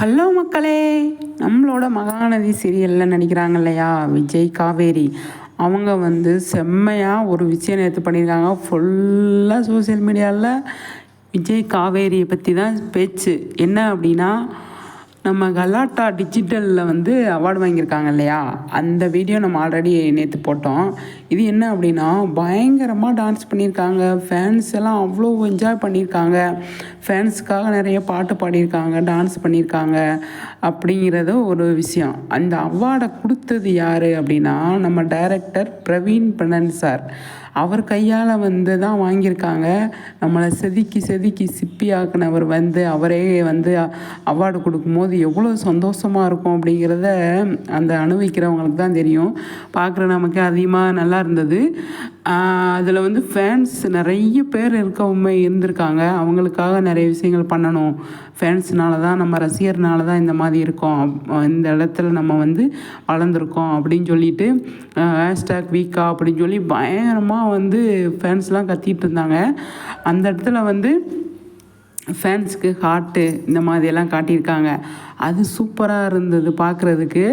Hello மக்களே நம்மளோட மகாநதி சீரியலில் நடிக்கிறாங்க இல்லையா? விஜய் காவேரி. அவங்க வந்து செம்மையாக ஒரு விஷயம் நேற்று பண்ணியிருக்காங்க. ஃபுல்லாக சோசியல் மீடியாவில் விஜய் காவேரியை பற்றி தான் பேச்சு. என்ன அப்படின்னா நம்ம கலாட்டா டிஜிட்டலில் வந்து அவார்டு வாங்கியிருக்காங்க இல்லையா? அந்த வீடியோ நம்ம ஆல்ரெடி நேற்று போட்டோம். இது என்ன அப்படின்னா பயங்கரமாக டான்ஸ் பண்ணியிருக்காங்க. ஃபேன்ஸ் எல்லாம் அவ்வளோ என்ஜாய் பண்ணியிருக்காங்க. ஃபேன்ஸுக்காக நிறைய பாட்டு பாடியிருக்காங்க டான்ஸ் பண்ணியிருக்காங்க அப்படிங்கிறது ஒரு விஷயம். அந்த அவார்டை கொடுத்தது யார் அப்படின்னா நம்ம டைரக்டர் பிரவீன் பனன் சார் அவர் கையால் வந்து தான் வாங்கியிருக்காங்க. நம்மளை செதுக்கி செதுக்கி சிப்பி ஆக்கினவர் வந்து அவரே வந்து அவார்டு கொடுக்கும்போது எவ்வளோ சந்தோஷமாக இருக்கும் அப்படிங்கிறத அந்த அனுபவிக்கிறவங்களுக்கு தான் தெரியும். பார்க்குற நமக்கு அதிகமாக நல்லா இருந்தது. அதில் வந்து ஃபேன்ஸ் நிறைய பேர் இருக்கவுமே இருந்திருக்காங்க. அவங்களுக்காக நிறைய விஷயங்கள் பண்ணணும். ஃபேன்ஸ்னால தான் நம்ம ரசிகர்னால தான் இந்த மாதிரி இருக்கோம். இந்த இடத்துல நம்ம வந்து வளர்ந்துருக்கோம் அப்படின்னு சொல்லிட்டு ஹேஷ்டாக் வீக்கா அப்படின்னு சொல்லி பயங்கரமாக வந்து ஃபேன்ஸ்லாம் கத்திகிட்டு இருந்தாங்க. அந்த இடத்துல வந்து ஃபேன்ஸுக்கு ஹார்ட்டு இந்த மாதிரியெல்லாம் காட்டியிருக்காங்க. அது சூப்பராக இருந்தது பார்க்குறதுக்கு.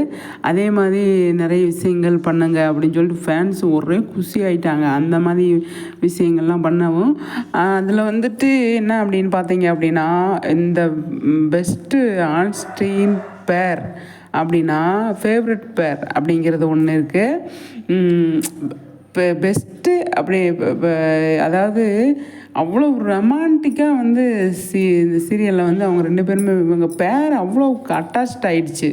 அதே மாதிரி நிறைய விஷயங்கள் பண்ணுங்க அப்படின்னு சொல்லிட்டு ஃபேன்ஸ் ஒரே குஷி ஆயிட்டாங்க. அந்த மாதிரி விஷயங்கள்லாம் பண்ணவும். அதில் வந்துட்டு என்ன அப்படின்னு பார்த்தீங்க அப்படின்னா இந்த பெஸ்ட்டு ஆன்ஸ்டீன் பேர் அப்படின்னா ஃபேவரட் பேர் அப்படிங்கிறது ஒன்று இருக்குது பெஸ்ட்டு அப்படி அதாவது அவ்வளோ ரொமான்டிக்காக வந்து சி இந்த சீரியலில் வந்து அவங்க ரெண்டு பேருமே இவங்க பேர் அவ்வளோ அட்டாச்ட் ஆகிடுச்சு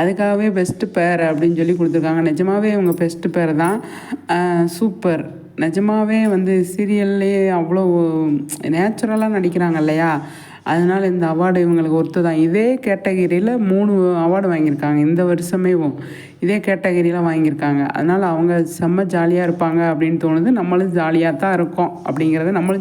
அதுக்காகவே பெஸ்ட்டு பேர் அப்படின்னு சொல்லி கொடுத்துருக்காங்க. நிஜமாகவே இவங்க பெஸ்ட்டு பேர் தான். சூப்பர் நிஜமாகவே வந்து சீரியல்லையே அவ்வளோ நேச்சுரலாக நடிக்கிறாங்க இல்லையா? அதனால் இந்த அவார்டு இவங்களுக்கு ஒருத்து தான் இதே கேட்டகிரியில் மூணு அவார்டு வாங்கியிருக்காங்க. இந்த வருஷமே இதே கேட்டகிரியில் வாங்கியிருக்காங்க. அதனால் அவங்க செம்ம ஜாலியாக இருப்பாங்க அப்படின்னு தோணுது. நம்மளும் ஜாலியாக தான் இருக்கோம் அப்படிங்கிறத நம்மளும்